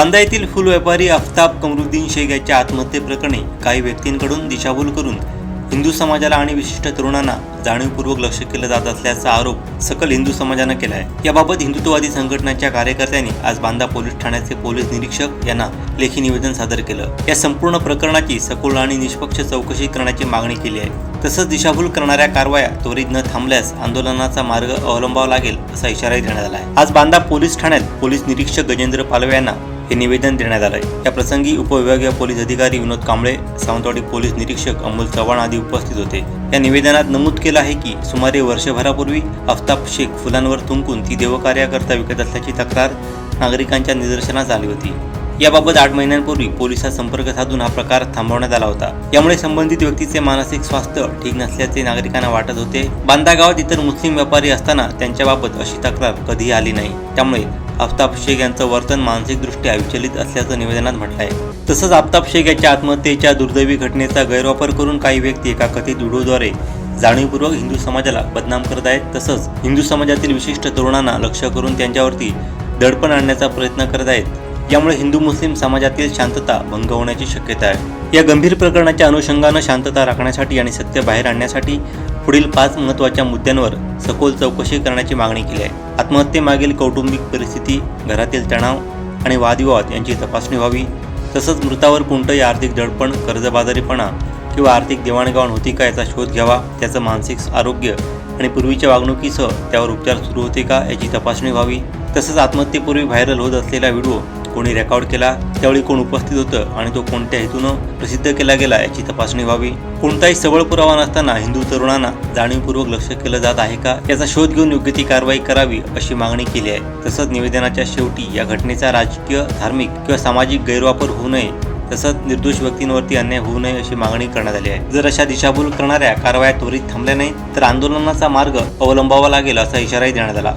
बांदा येथील फुल व्यापारी आफताब कमरुद्दीन शेख याच्या आत्महत्येप्रकरणी काही व्यक्तींकडून दिशाभूल करून हिंदू समाजाला आणि विशिष्ट तरुणांना जाणीवपूर्वक लक्ष केलं जात असल्याचा आरोप सकल हिंदू समाजानं केला आहे याबाबत हिंदुत्ववादी संघटनांच्या कार्यकर्त्यांनी आज बांदा पोलीस ठाण्याचे पोलीस निरीक्षक यांना लेखी निवेदन सादर केलं. या संपूर्ण प्रकरणाची सखोल आणि निष्पक्ष चौकशी करण्याची मागणी केली आहे. तसंच दिशाभूल करणाऱ्या कारवाया त्वरित न थांबल्यास आंदोलनाचा मार्ग अवलंबावा लागेल असा इशाराही देण्यात आला आहे आज बांदा पोलीस ठाण्यात पोलीस निरीक्षक गजेंद्र पालवे यांना हे निवेदन देण्यात आलंय. या प्रसंगी उपविभागीय पोलीस अधिकारी विनोद कांबळे सावंतवाडी पोलीस निरीक्षक अमोल चव्हाण आदी उपस्थित होते. या निवेदनात नमूद केलं आहे की सुमारे वर्षभरापूर्वी आफताब शेख फुलांवर थुंकून ती देवकार्याकरता विकत असल्याची तक्रार नागरिकांच्या निदर्शनास आली होती. याबाबत आठ महिन्यांपूर्वी पोलिसात संपर्क साधून हा प्रकार थांबवण्यात आला होता. यामुळे संबंधित व्यक्तीचे मानसिक स्वास्थ्य ठीक नसल्याचे नागरिकांना वाटत होते. बांदा गावात इतर मुस्लिम व्यापारी असताना त्यांच्याबाबत अशी तक्रार कधीही आली नाही. त्यामुळे आफ्ताब शेख यांचं वर्तन मानसिकदृष्ट्या विचलित असल्याचं निवेदनात म्हटलं आहे तसंच आफ्ताब शेख याच्या आत्महत्येच्या दुर्दैवी घटनेचा गैरवापर करून काही व्यक्ती एका कथित व्हिडिओद्वारे जाणीवपूर्वक हिंदू समाजाला बदनाम करत आहेत. तसंच हिंदू समाजातील विशिष्ट तरुणांना लक्ष करून त्यांच्यावरती दडपण आणण्याचा प्रयत्न करत आहेत. यामुळे हिंदू मुस्लिम समाजातील शांतता भंग होण्याची शक्यता आहे. या गंभीर प्रकरणाच्या अनुषंगानं शांतता राखण्यासाठी आणि सत्य बाहेर आणण्यासाठी पुढील पाच महत्त्वाच्या मुद्द्यांवर सखोल चौकशी करण्याची मागणी केली आहे. आत्महत्येमागील कौटुंबिक परिस्थिती घरातील तणाव आणि वादविवाद यांची तपासणी व्हावी. तसंच मृतावर कोणतंही आर्थिक दडपण कर्जबाजारीपणा किंवा आर्थिक देवाणघेवाण होती का याचा शोध घ्यावा त्याचं मानसिक आरोग्य आणि पूर्वीच्या वागणुकीसह त्यावर उपचार सुरू होते का याची तपासणी व्हावी. तसंच आत्महत्येपूर्वी व्हायरल होत असलेला व्हिडिओ कोणी रेकॉर्ड केला त्यावेळी कोण उपस्थित होतं आणि तो कोणत्या हेतूनं प्रसिद्ध केला गेला याची तपासणी व्हावी. कोणताही सबळ पुरावा नसताना हिंदू तरुणांना जाणीवपूर्वक लक्ष केलं जात आहे का? याचा शोध घेऊन योग्य ती कारवाई करावी अशी मागणी केली आहे. तसंच निवेदनाच्या शेवटी या घटनेचा राजकीय धार्मिक किंवा सामाजिक गैरवापर होऊ नये तसंच निर्दोष व्यक्तींवरती अन्याय होऊ नये अशी मागणी करण्यात आली आहे. जर अशा दिशाभूल करणाऱ्या कारवाया त्वरित थांबल्या नाही तर आंदोलनाचा मार्ग अवलंबावा लागेल असा इशाराही देण्यात आला.